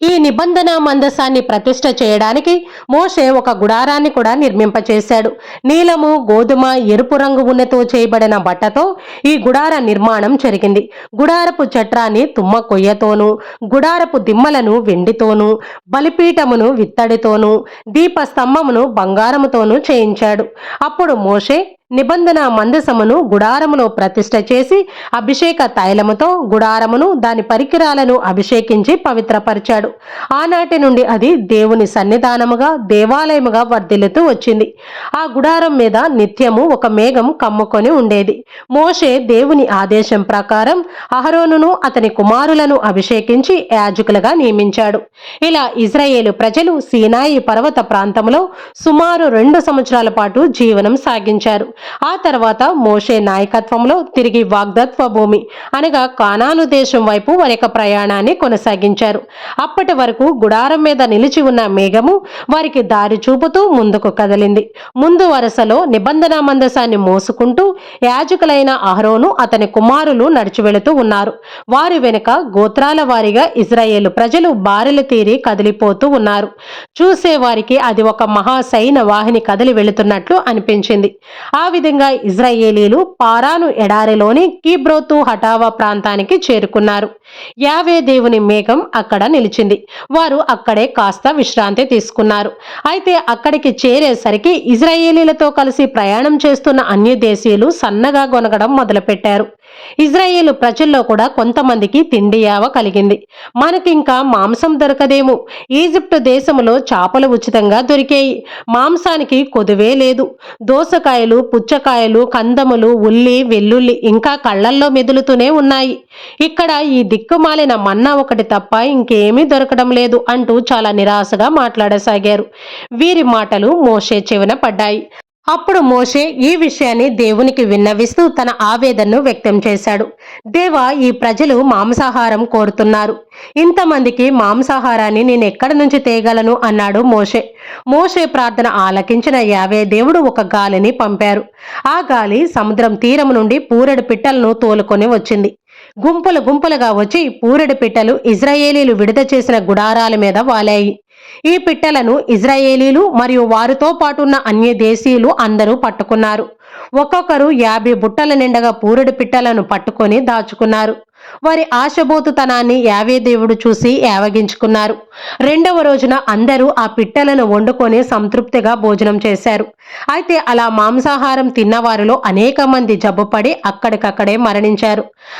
ఈ నిబంధన మందసాన్ని ప్రతిష్ట చేయడానికి మోషే ఒక గుడారాన్ని కూడా నిర్మింపచేశాడు. నీలము గోధుమ ఎరుపు రంగు ఉన్నతో చేయబడిన బట్టతో ఈ గుడార నిర్మాణం జరిగింది. గుడారపు చట్రాన్ని తుమ్మ కొయ్యతోనూ గుడారపు దిమ్మలను వెండితోనూ బలిపీఠమును విత్తడితోనూ దీపస్తంభమును బంగారముతోనూ చేయించాడు. అప్పుడు మోషే నిబంధన మందసమును గుడారములో ప్రతిష్ఠ చేసి అభిషేక తైలముతో గుడారమును దాని పరికరాలను అభిషేకించి పవిత్రపరిచాడు. ఆనాటి నుండి అది దేవుని సన్నిధానముగా దేవాలయముగా వర్ధిల్లుతూ వచ్చింది. ఆ గుడారం మీద నిత్యము ఒక మేఘం కమ్ముకొని ఉండేది. మోషే దేవుని ఆదేశం ప్రకారం అహరోనును అతని కుమారులను అభిషేకించి యాజకులుగా నియమించాడు. ఇలా ఇజ్రాయేలు ప్రజలు సీనాయి పర్వత ప్రాంతంలో సుమారు రెండు సంవత్సరాల పాటు జీవనం సాగించారు. ఆ తర్వాత మోషే నాయకత్వంలో తిరిగి వాగ్దత్వ భూమి అనగా కానాను దేశం వైపు వారి యొక్క ప్రయాణాన్ని కొనసాగించారు. అప్పటి వరకు గుడారం మీద నిలిచి ఉన్న మేఘము వారికి దారి చూపుతూ ముందుకు కదిలింది. ముందు వరుసలో నిబంధన మందసాన్ని మోసుకుంటూ యాజకులైన అహరోను అతని కుమారులు నడిచి వెళుతూ ఉన్నారు. వారి వెనుక గోత్రాల వారిగా ఇజ్రాయేల్ ప్రజలు బారెలు తీరి కదిలిపోతూ ఉన్నారు. చూసేవారికి అది ఒక మహాసైన వాహిని కదిలి వెళుతున్నట్లు అనిపించింది. ఆ విధంగా ఇజ్రాయేలీలు పారాను ఎడారిలోని కీబ్రోతు హటావా ప్రాంతానికి చేరుకున్నారు. యావే దేవుని మేఘం అక్కడ నిలిచింది. వారు అక్కడే కాస్త విశ్రాంతి తీసుకున్నారు. అయితే అక్కడికి చేరేసరికి ఇజ్రాయేలీలతో కలిసి ప్రయాణం చేస్తున్న అన్య దేశీయులు సన్నగా గొనగడం మొదలుపెట్టారు. ఇజ్రాయేల్ ప్రజల్లో కూడా కొంతమందికి తిండి యావ కలిగింది. మనకింకా మాంసం దొరకదేమో. ఈజిప్టు దేశంలో చేపలు ఉచితంగా దొరికేయి. మాంసానికి కొదువే లేదు. దోసకాయలు పుచ్చకాయలు కందములు ఉల్లి వెల్లుల్లి ఇంకా కళ్ళల్లో మెదులుతూనే ఉన్నాయి. ఇక్కడ ఈ దిక్కుమాలిన మన్నా ఒకటి తప్ప ఇంకేమీ దొరకడం లేదు అంటూ చాలా నిరాశగా మాట్లాడసాగారు. వీరి మాటలు మోషే చెవిన పడ్డాయి. అప్పుడు మోషే ఈ విషయాన్ని దేవునికి విన్నవిస్తూ తన ఆవేదనను వ్యక్తం చేశాడు. దేవా ఈ ప్రజలు మాంసాహారం కోరుతున్నారు. ఇంతమందికి మాంసాహారాన్ని నేను ఎక్కడి నుంచి తేగలను? అన్నాడు మోషే. మోషే ప్రార్థన ఆలకించిన యావే దేవుడు ఒక గాలిని పంపారు. ఆ గాలి సముద్రం తీరం నుండి పూరెడు పిట్టలను తోలుకొని వచ్చింది. గుంపులు గుంపులుగా వచ్చి పూరెడు పిట్టలు ఇజ్రాయేలీలు విడుద చేసిన గుడారాల మీద వాలాయి. ఈ పిట్టలను ఇజ్రాయేలీలు మరియు వారితో పాటున్న అన్య దేశీయులు అందరూ పట్టుకున్నారు. ఒక్కొక్కరు యాభై బుట్టల నిండగా పూరెడు పిట్టలను పట్టుకొని దాచుకున్నారు. వారి ఆశబోతుతనాన్ని యావే దేవుడు చూసి యావగించుకున్నారు. రెండవ రోజున అందరూ ఆ పిట్టలను వండుకొని సంతృప్తిగా భోజనం చేశారు. అయితే అలా మాంసాహారం తిన్నవారిలో అనేక మంది జబ్బుపడి అక్కడికక్కడే మరణించారు.